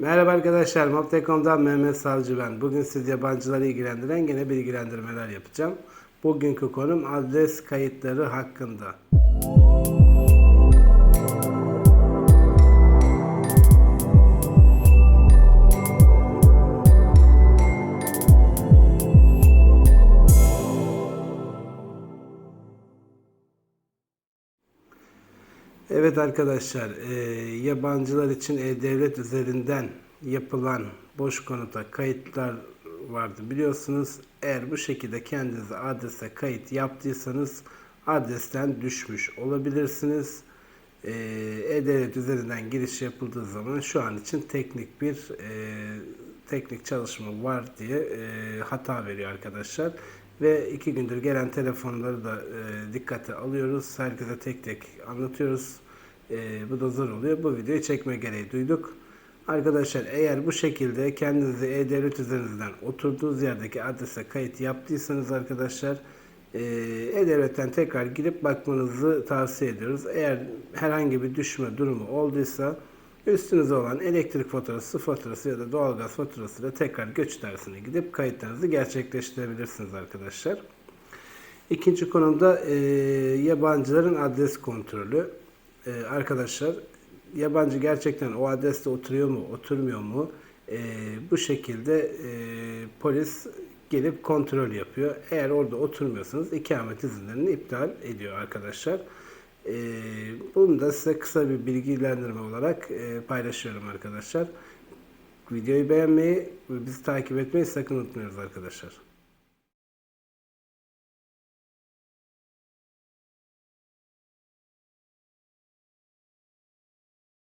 Merhaba arkadaşlar, Mob.com'dan Mehmet Savcı ben. Bugün siz yabancıları ilgilendiren gene bilgilendirmeler yapacağım. Bugünkü konum adres kayıtları hakkında. Evet arkadaşlar, e, yabancılar için e-devlet üzerinden yapılan boş konuta kayıtlar vardı biliyorsunuz. Eğer bu şekilde kendinize adrese kayıt yaptıysanız adresten düşmüş olabilirsiniz. E, E-Devlet üzerinden giriş yapıldığı zaman şu an için teknik bir e, teknik çalışma var diye e, hata veriyor arkadaşlar. Ve iki gündür gelen telefonları da e, dikkate alıyoruz. Herkese tek tek anlatıyoruz. E, bu da zor oluyor. Bu videoyu çekme gereği duyduk. Arkadaşlar eğer bu şekilde kendinizi E-Devlet üzerinden oturduğunuz yerdeki adrese kayıt yaptıysanız arkadaşlar e, E-Devlet'ten tekrar girip bakmanızı tavsiye ediyoruz. Eğer herhangi bir düşme durumu olduysa üstünüze olan elektrik faturası, su faturası ya da doğalgaz faturasıyla tekrar göç dersine gidip kayıtlarınızı gerçekleştirebilirsiniz arkadaşlar. İkinci konumda e, yabancıların adres kontrolü. E, arkadaşlar yabancı gerçekten o adreste oturuyor mu, oturmuyor mu? E, bu şekilde e, polis gelip kontrol yapıyor. Eğer orada oturmuyorsanız ikamet izinlerini iptal ediyor arkadaşlar. E, bunu da size kısa bir bilgilendirme olarak e, paylaşıyorum arkadaşlar. Videoyu beğenmeyi ve bizi takip etmeyi sakın unutmuyoruz arkadaşlar.